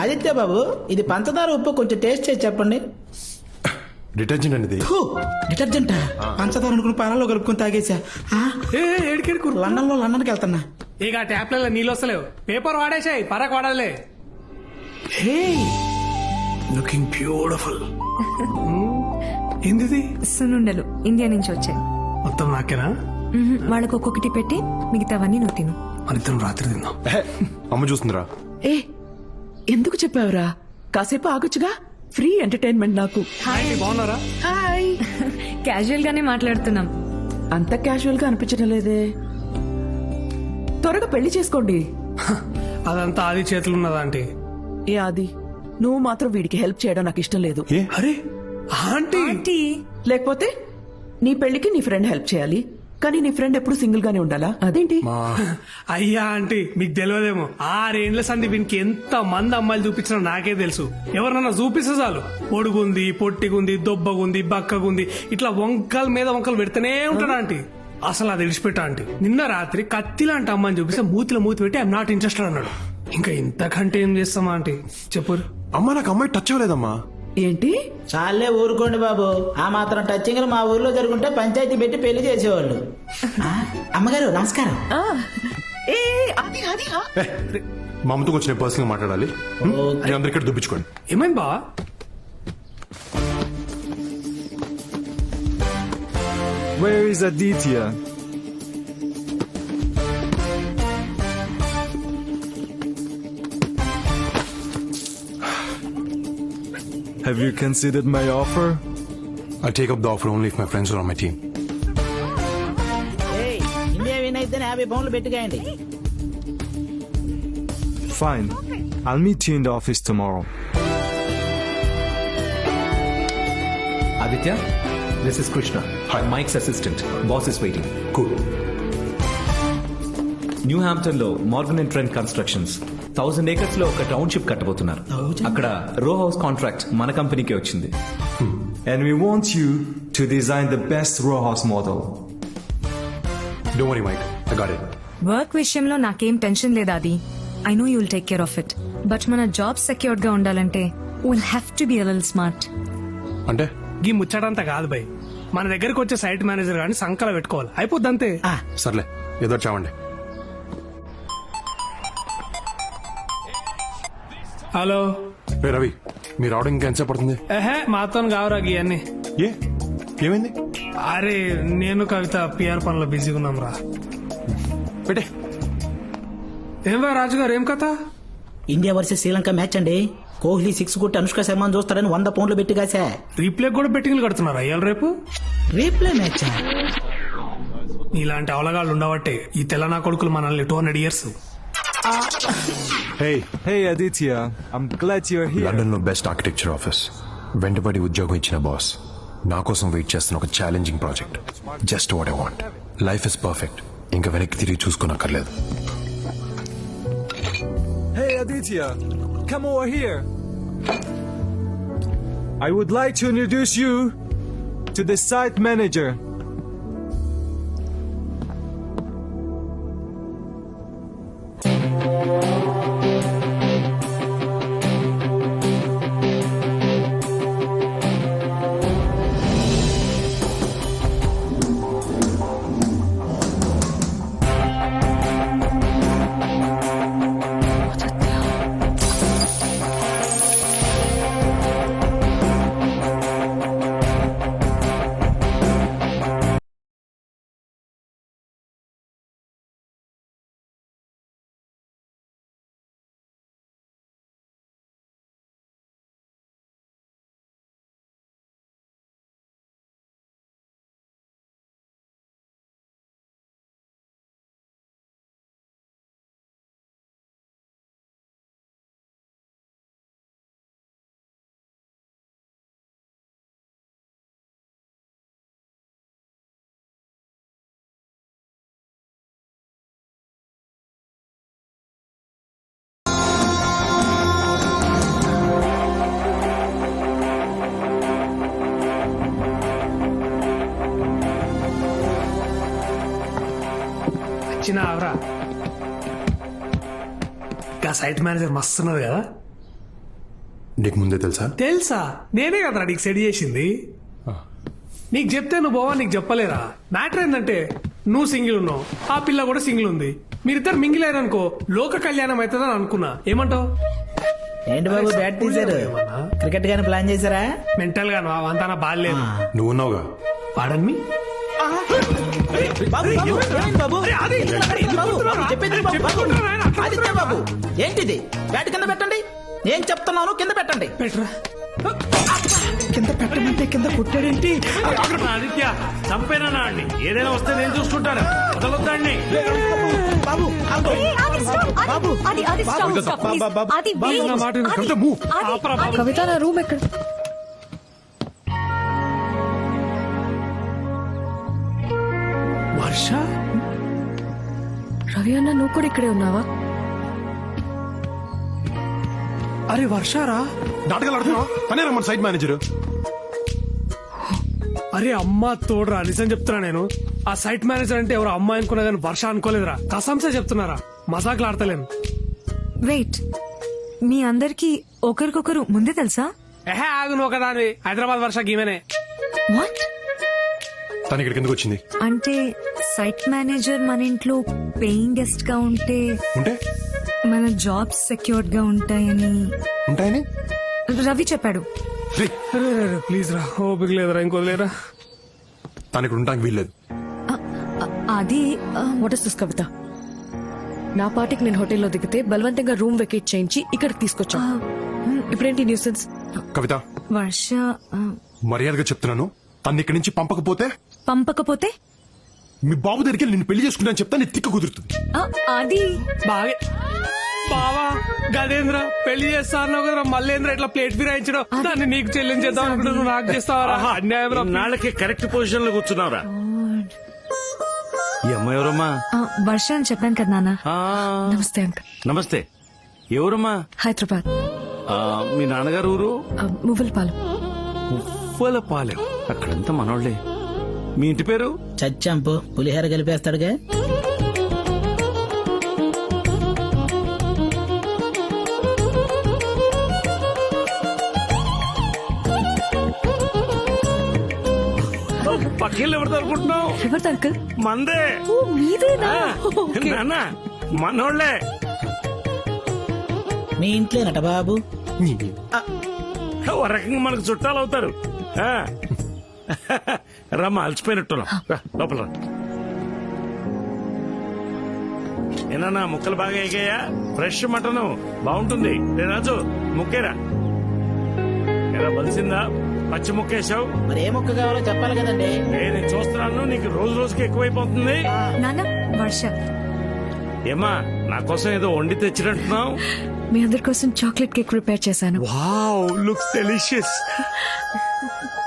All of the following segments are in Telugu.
ఆదిత్య బాబు ఇది పంచదార ఉప్పు కొంచెం టేస్ట్ చేసి చెప్పండి. డిటర్జెంట్ అనేది డిటర్జెంట్? పంచదార అనుకుని పాలలో కలుపుకొని తాగేసా ఏడికెడుకు లండన్లో లండన్కి వెళ్తున్నా. ఇక ట్యాప్లలో నీళ్ళు వస్తలేవు. పేపర్ వాడేసాయి పరకు వాడాలే. హే లుకింగ్ బ్యూటిఫుల్ ఏంటిది సున్నుండలు ఇండియా నుంచి వచ్చాయి. మొత్తం నాకేనా. వాళ్ళకు ఒక్కొక్కటి పెట్టి మిగతావన్నీ నువ్వు తిను. మన ఇద్దరం రాత్రి తిందాం అమ్మ చూస్తుందిరా. ఏ ఎందుకు చెప్పావురా? కాసేపు ఆగొచ్చుగా. ఫ్రీ ఎంటర్టైన్మెంట్ నాకు. ఏంటి, బాగున్నారా? హాయ్ క్యాజువల్ గానే మాట్లాడుతున్నాం. అంత క్యాజువల్గా అనిపించడం లేదే. త్వరగా పెళ్ళి చేసుకోండి. అదంతా ఆది చేతులు ఉన్నదా ఆంటీ? ఏ ఆది? నువ్వు మాత్రం వీడికి హెల్ప్ చేయడం నాకు ఇష్టం లేదు. ఏ? అరే ఆంటీ! లేకపోతే నీ పెళ్ళికి నీ ఫ్రెండ్ హెల్ప్ చేయాలి. కానీ నీ ఫ్రెండ్ ఎప్పుడు సింగిల్ గానే ఉండాలా? అదేంటి? అయ్యా ఆంటీ మీకు తెలియదేమో. ఆరేండ్ల సంది వీనికి ఎంత మంది అమ్మాయిలు చూపించినా నాకే తెలుసు. ఎవరినన్నా చూపిస్తే చాలు. పొడుగుంది పొట్టిగుంది దొబ్బగుంది బక్కగుంది. ఇట్లా వంకల మీద వంకలు పెడితేనే ఉంటాడు ఆంటీ. అసలు అది విడిచిపెట్టా ఆంటీ. నిన్న రాత్రి కత్తి లాంటి అమ్మాయిని చూపిస్తే మూతిలో మూతి పెట్టి ఐఎమ్ నాట్ ఇంట్రెస్టెడ్ అన్నాడు. ఇంకా ఇంతకంటే ఏం చేస్తామా ఆంటీ? చెప్పు. అమ్మ నాకు అమ్మాయి టచ్ అవ్వలేదమ్మా. ఏంటి? చాలే ఊరుకోండి బాబు. ఆ మాత్రం టచింగ్ మా ఊర్లో జరుగుంటే పంచాయతీ పెట్టి పెళ్ళి చేసేవాళ్ళు. ఆ, అమ్మగారు నమస్కారం. ఆ, ఏ ఆ. ఏ, మా అమ్మతో కొంచెం నేను పర్సనల్ మాట్లాడాలి? హ్మ్? అందరు ఇక్కడ దుబ్బించుకోండి. ఏమైంది బా? Where is Aditya? Have you considered my offer? I take up the offer only if my friends are my team ఏయ్, ఇండియా విన్ అయితే యాభై పౌన్లు పెట్టుకోండి Fine. I'll meet you in the office tomorrow. Aditya, this is Krishna. Hi. Mike's assistant. Boss is waiting. Cool New Hampton లో Morgan and trend constructions Thousand ఏకర్స్లో ఒక టౌన్షిప్ కట్టబోతున్నారు. అక్కడ రో హౌస్ కాంట్రాక్ట్ మన కంపెనీకే వచ్చింది. And we want you to design the best row house model. Don't worry Mike I got it work విషయంలో నాకేం టెన్షన్ లేదు అది? I know you'll take care of it but మన జాబ్ సెక్యూర్డ్గా ఉండాలంటే will have to be all smart అంటే? గీ ముచ్చటంతా కాదు బై మన దగ్గరకు వచ్చే సైట్ మేనేజర్ కానీ సంకల పెట్టుకోవాలి. అయిపోద్ది అంతే ఆ, సర్లే. ఏదో చావండి. హలో. ఏ రవి మీరు రావడం ఇంకా ఎంతసేపు పడుతుంది? ఎహే మాతో కావరా గీ అన్ని. ఏ? ఏమైంది? అరే నేను కవిత పిఆర్ పనులో బిజీగా ఉన్నాం రా పెట్టే. ఏం బా రాజు గారు ఏం కథ? ఇండియా వర్సెస్ శ్రీలంక మ్యాచ్ అండి. కోహ్లీ సిక్స్ కొట్టి అనుష్క శర్మను చూస్తాడని వంద పౌండ్లు పెట్టి కాసా రీప్లే కూడా బెట్టింగ్లు కడుతున్నారు అయ్యాలి రేపు? రీప్లే మ్యాచ్ ఇలాంటి అవలగాళ్ళు ఉండబట్టే ఈ తెలంగాణ కొడుకులు మనల్ని two hundred years hey Hey Aditya, I'm glad you're here. లండన్లో బెస్ట్ ఆర్కిటెక్చర్ ఆఫీస్ వెంటబడి ఉద్యోగం ఇచ్చిన బాస్ నా కోసం వెయిట్ చేస్తున్న ఒక challenging project just what I want life is perfect ఇంకా వెనక్కి తిరిగి చూసుకోనక్కర్లేదు. Hey Aditya, come over here. I would like to introduce you to the site manager. వచ్చిన ఆవరా ఇంకా సైట్ మేనేజర్ మస్తున్నది కదా. నీకు ముందే తెలుసా? తెలుసా? నేనే కదరా నీకు సెట్ చేసింది. నీకు చెప్తే నువ్వు బావా నీకు చెప్పలేరా? మ్యాటర్ ఏంటంటే నువ్వు సింగిల్ ఉన్నావు ఆ పిల్ల కూడా సింగిల్ ఉంది. మీరిద్దరు మింగిల్ అయ్యారనుకో లోక కళ్యాణం అవుతుందని అనుకున్నా. ఏమంటావు? ఏంటి బాబు బ్యాట్ తీశారు ఏమన్నా? క్రికెట్ గాని ప్లాన్ చేశారా? మెంటల్గా నువ్వు అంతా బాగాలేదు నువ్వు ఉన్నావుగా? పాడన్ మీ బాబు, ఏంటిది బ్యాట్ కింద పెట్టండి నేను చెప్తున్నాను కింద పెట్టండి పెట్టరా కింద పెట్టమంటే కింద కొట్టాడేంటి ఆదిత్య చంపేనా అండి ఏదైనా వస్తే నేను చూసుకుంటాను వదలొద్దండి బాబు బాబు. కవిత నా రూమ్ ఎక్కడ రవి అన్న నువ్వు కూడా ఇక్కడే ఉన్నావా? అరే వర్షారా నాటకాలు ఆడుతున్నావు? తనే రమ్మని సైట్ మేనేజర్ అరే అమ్మా తోడురా నిజం చెప్తున్నా నేను. ఆ సైట్ మేనేజర్ అంటే ఎవరు అమ్మాయి అనుకున్నా కానీ వర్ష అనుకోలేదురా. కసంసే చెప్తున్నారా? మజాకులు ఆడతలేను. వెయిట్ మీ అందరికి ఒకరికొకరు ముందే తెలుసా? ఆగు నువ్వు ఒకదాని హైదరాబాద్ వర్ష గీమెనే. వాట్ తను ఇక్కడికి ఎందుకు వచ్చింది? అంటే సైట్ మేనేజర్ మన ఇంట్లో పేయింగ్ గెస్ట్గా ఉంటే ఉంటే? మన జాబ్స్ సెక్యూర్డ్గా ఉంటాయని. ఉంటాయని? రవి చెప్పాడు. ప్లీజ్ రా ఓపిక లేదురా ఇంకోలేరా తను ఇక్కడ ఉండడానికి వీల్లేదు. అ- అది ఆ, వాట్ ఇస్ దిస్ కవిత నా పాటికి నేను హోటల్లో దిగితే బలవంతంగా రూమ్ వెకేట్ చేయించి ఇక్కడికి తీసుకొచ్చా. ఇప్పుడేంటి న్యూసెన్స్ కవిత వర్ష ఆ, మర్యాదగా చెప్తున్నాను. తను ఇక్కడి నుంచి పంపకపోతే పంపకపోతే? మీ బాబు దగ్గరికి వెళ్ళి నిన్ను పెళ్ళి చేసుకుంటాను చెప్తా నీ తిక్క కుదురుతుంది. ఆ, అది బాగా బావా గదేంద్ర పెళ్ళి చేస్తా అన్నావు కదరా మల్లేంద్ర ఇట్లా ప్లేట్ ఫిరాయించడం? దాన్ని నీకు చెల్లించేద్దాం అనుకుంటే నువ్వు నాకు చేస్తావరా? అన్యాయం రా. నాళ్ళకి కరెక్ట్ పొజిషన్లో కూర్చున్నావురా ఈ ఎవరమ్మా? ఆ, వర్ష అని చెప్పాను కదా నాన్న. ఆ, నమస్తే అంక నమస్తే. ఎవరమ్మా? హైదరాబాద్. ఆ, మీ నాన్నగారు ఊరు? మువ్వలపాలెం. ఉవ్వలపాలెం అక్కడంతా మనోళ్ళే. మీ ఇంటి పేరు? చచ్చాంపు. పులిహోర కలిపేస్తాడుగా. పక్కిళ్ళు ఎవరితో అనుకుంటున్నావు? అంకుల్? మందే. మీదేనా. నాన్న మనోళ్ళే. మీ ఇంట్లోనట బాబు. ఓ రకంగా మనకు చుట్టాలు అవుతారు ఆ. రమ్మా అలసిపోయినట్టున్నాం లోపల. ఏనన్నా ముక్కలు బాగా ఎగాయా ఫ్రెష్ మటన్. బాగుంటుంది. రాజు ముక్కేరా. ఎలా బలిసిందా? పచ్చి ముక్కేశావు మరి ఏ మొక్క కావాలో చెప్పాలి కదండి. నేను చూస్తున్నాను. నీకు రోజు రోజుకి ఎక్కువైపోతుంది. నాన్న వర్ష. ఏమా నా కోసం ఏదో వండి తెచ్చినట్టున్నావు? మీ అందరి కోసం చాక్లెట్ కేక్ ప్రిపేర్ చేశాను. Wow looks delicious.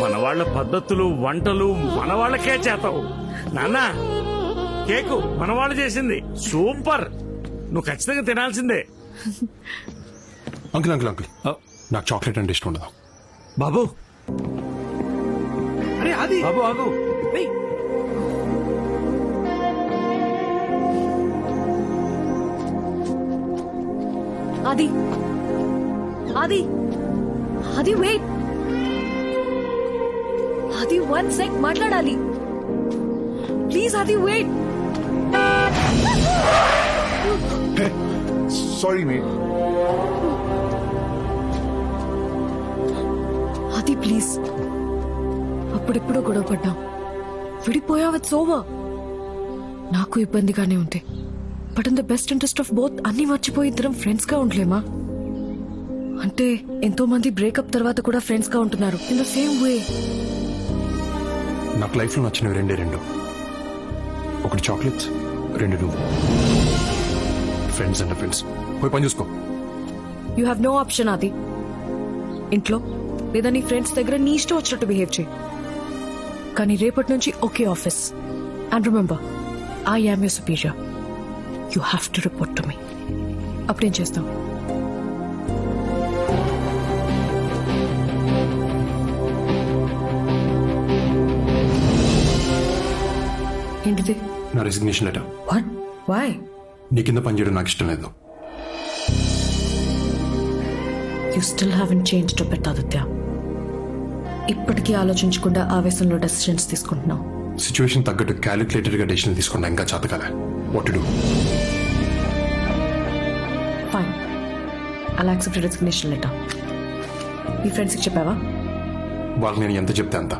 మన వాళ్ళ పద్ధతులు వంటలు మన వాళ్ళకే చేతావు. నాన్న కేకు మన వాళ్ళు చేసింది. సూపర్. నువ్వు ఖచ్చితంగా తినాల్సిందే. Uncle uncle uncle. నాకు చాక్లెట్ అంటే ఇష్టం ఉండదు. బాబు. అరే అది బాబు ఆగు. అది అది అది వెయిట్ అది వన్ సెక్ మాట్లాడాలి. ప్లీజ్ అది వెయిట్ సారీ మేట్ అది ప్లీజ్ అప్పుడెప్పుడో గొడవ పడ్డాం. విడిపోయావు ఇట్స్ ఓవర్ నాకు ఇబ్బందిగానే ఉంది but in the best interest of both అన్ని మర్చిపోయి ఇద్దరం ఫ్రెండ్స్గా ఉండలేమా? అంటే ఎంతో మంది బ్రేకప్ తర్వాత కూడా ఫ్రెండ్స్గా ఉంటున్నారు. ఇన్ ద సేమ్ వే నాకు లైఫ్లో నచ్చినవి రెండే రెండు. ఒకటి చాక్లెట్స్ రెండు నువ్వు. ఫ్రెండ్స్ అండ్ ఫ్రెండ్స్ పోయి పని చూసుకో. యూ హ్యావ్ నో ఆప్షన్ అది ఇంట్లో లేదా నీ ఫ్రెండ్స్ దగ్గర నీ ఇష్టం వచ్చినట్టు బిహేవ్ చేయి. కానీ రేపటి నుంచి ఒకే office and remember I am you superior you have to report to me అప్పుడేం చేస్తాం? ఏంటిది? నా రెసిగ్నేషన్ లెటర్ వాట్ వై నీ కింద పనిచేయడం నాకు ఇష్టం లేదు. You still haven't changed a bit Aditya ఇప్పటికీ ఆలోచించకుండా ఆవేశంలో డెసిషన్స్ తీసుకుంటున్నావు. సిచ్యువేషన్ తగ్గట్టు క్యాలిక్యులేటర్గా డెసిషన్ తీసుకుంటా ఇంకా చేతకాలే. వాట్ టు డు ఫైన్ అలా యాక్సెప్ట్ రెసిగ్నేషన్ లెటర్ మీ ఫ్రెండ్స్కి చెప్పావా? వాళ్ళకి నేను ఎంత చెప్తే అంత.